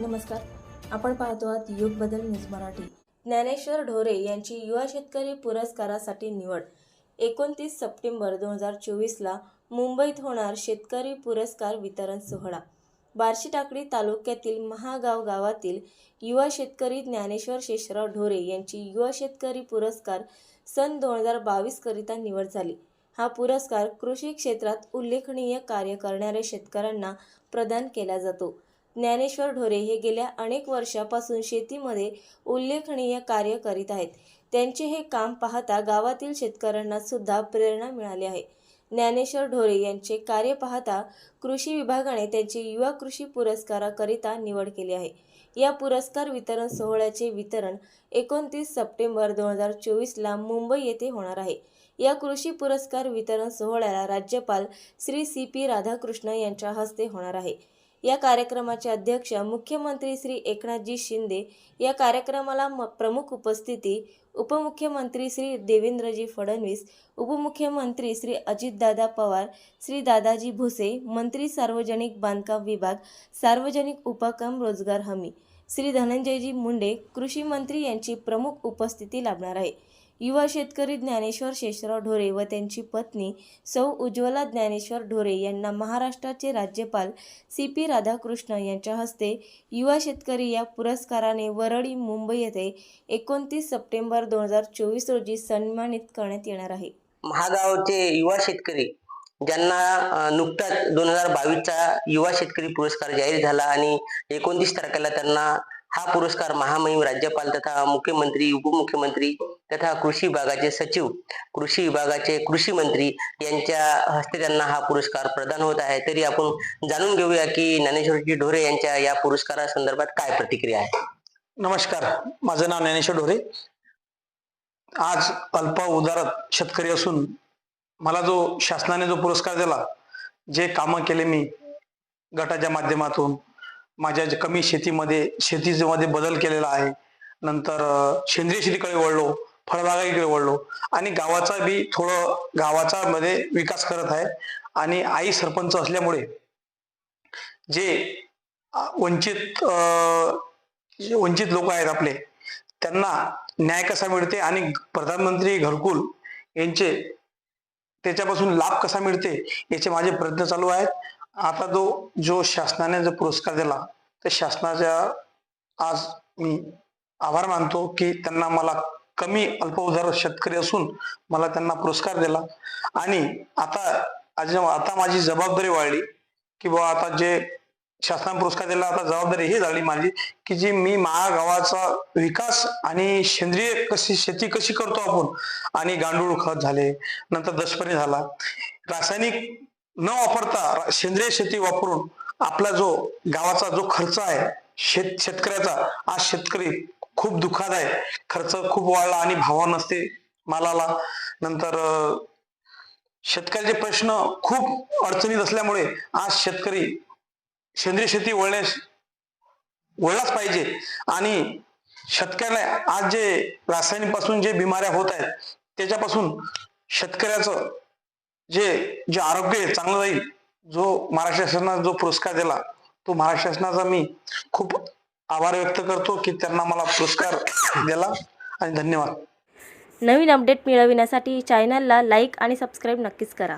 नमस्कार. आपण पाहतो आहात युग बदल न्यूज मराठी. ज्ञानेश्वर ढोरे यांची युवा शेतकरी पुरस्कारासाठी निवड. एकोणतीस सप्टेंबर दोन हजार चोवीसला मुंबईत होणार शेतकरी पुरस्कार वितरण सोहळा. बार्शी टाकडी तालुक्यातील महागाव गावातील युवा शेतकरी ज्ञानेश्वर शेषराव ढोरे यांची युवा शेतकरी पुरस्कार सन दोन हजार बावीसकरिता निवड झाली. हा पुरस्कार कृषी क्षेत्रात उल्लेखनीय कार्य करणाऱ्या शेतकऱ्यांना प्रदान केला जातो. ज्ञानेश्वर ढोरे हे गेल्या अनेक वर्षापासून शेतीमध्ये उल्लेखनीय कार्य करीत आहेत. त्यांचे हे काम पाहता गावातील शेतकऱ्यांना सुद्धा प्रेरणा मिळाली आहे. ज्ञानेश्वर ढोरे यांचे कार्य पाहता कृषी विभागाने त्यांची युवा कृषी पुरस्काराकरिता निवड केली आहे. या पुरस्कार वितरण सोहळ्याचे वितरण एकोणतीस सप्टेंबर दोन हजार चोवीसला मुंबई येथे होणार आहे. या कृषी पुरस्कार वितरण सोहळ्याला राज्यपाल श्री सी पी राधाकृष्ण यांच्या हस्ते होणार आहे. या कार्यक्रमाचे अध्यक्ष मुख्यमंत्री श्री एकनाथजी शिंदे या कार्यक्रमाला म- प्रमुख उपस्थिती उपमुख्यमंत्री श्री देवेंद्रजी फडणवीस उपमुख्यमंत्री श्री अजितदादा पवार श्री दादाजी भुसे मंत्री सार्वजनिक बांधकाम विभाग सार्वजनिक उपक्रम रोजगार हमी श्री धनंजयजी मुंडे कृषी मंत्री यांची प्रमुख उपस्थिती लाभणार आहे. युवा शेतकरी ज्ञानेश्वर शेषराव ढोरे व त्यांची पत्नी सौ उज्ज्वला ज्ञानेश्वर ढोरे यांना महाराष्ट्राचे राज्यपाल सी पी राधाकृष्ण यांच्या हस्ते युवा शेतकरी या पुरस्काराने वरळी मुंबई येथे एकोणतीस सप्टेंबर दोन हजार चोवीस रोजी सन्मानित करण्यात येणार आहे. महागावचे युवा शेतकरी ज्यांना नुकताच दोन हजार बावीसचा युवा शेतकरी पुरस्कार जाहीर झाला आणि एकोणतीस तारखेला त्यांना हा पुरस्कार महामहिम राज्यपाल तथा मुख्यमंत्री उपमुख्यमंत्री तथा कृषी विभागाचे सचिव कृषी विभागाचे कृषी मंत्री यांच्या हस्ते त्यांना हा पुरस्कार प्रदान होत आहे. तरी आपण जाणून घेऊया की ज्ञानेश्वरजी ढोरे यांच्या या पुरस्कारासंदर्भात काय प्रतिक्रिया आहे? नमस्कार. माझं नाव ज्ञानेश्वर ढोरे. आज अल्प उदारत शेतकरी असून मला जो शासनाने जो पुरस्कार दिला जे कामं केले मी गटाच्या माध्यमातून माझ्या कमी शेतीमध्ये शेतीमध्ये बदल केलेला आहे. नंतर सेंद्रिय शेतीकडे वळलो फळबागाईकडे वळलो. आणि गावाचा बी थोडं गावाचा मध्ये विकास करत आहे. आणि आई सरपंच असल्यामुळे जे वंचित अं, वंचित लोक आहेत आपले त्यांना न्याय कसा मिळते आणि प्रधानमंत्री घरकुल यांचे त्याच्यापासून लाभ कसा मिळते याचे माझे प्रयत्न चालू आहेत. आता जो जो शासनाने जो पुरस्कार दिला त्या शासनाच्या आज मी आभार मानतो की त्यांना मला कमी अल्पउदार शेतकरी असून मला त्यांना पुरस्कार दिला. आणि आता आज आता माझी जबाबदारी वाढली की बाबा आता जे शासनाने पुरस्कार दिला आता जबाबदारी ही झाली माझी की जी मी महागावाचा विकास आणि सेंद्रिय कशी शेती कशी करतो आपण. आणि गांडूळ खत झाले नंतर दशपरी झाला. रासायनिक न वापरता सेंद्रिय शेती वापरून आपला जो गावाचा जो खर्च आहे शेत शेतकऱ्याचा आज शेतकरी खूप दुःखात आहे. खर्च खूप वाढला आणि भावा नसते मालाला. नंतर शेतकऱ्याचे प्रश्न खूप अडचणीत असल्यामुळे आज शेतकरी सेंद्रिय शेती वळण्यास वळलाच पाहिजे. आणि शेतकऱ्याला आज जे रासायनिकपासून जे बिमाऱ्या होत आहेत त्याच्यापासून शेतकऱ्याचं जे जे आरोग्य आहे चांगलं राहील जो महाराष्ट्र शासनाने जो पुरस्कार दिला तो महाराष्ट्र शासनाचा मी खूप आभार व्यक्त करतो की त्यांना मला पुरस्कार दिला आणि धन्यवाद. नवीन अपडेट मिळविण्यासाठी चॅनलला लाईक आणि सबस्क्राईब नक्कीच करा.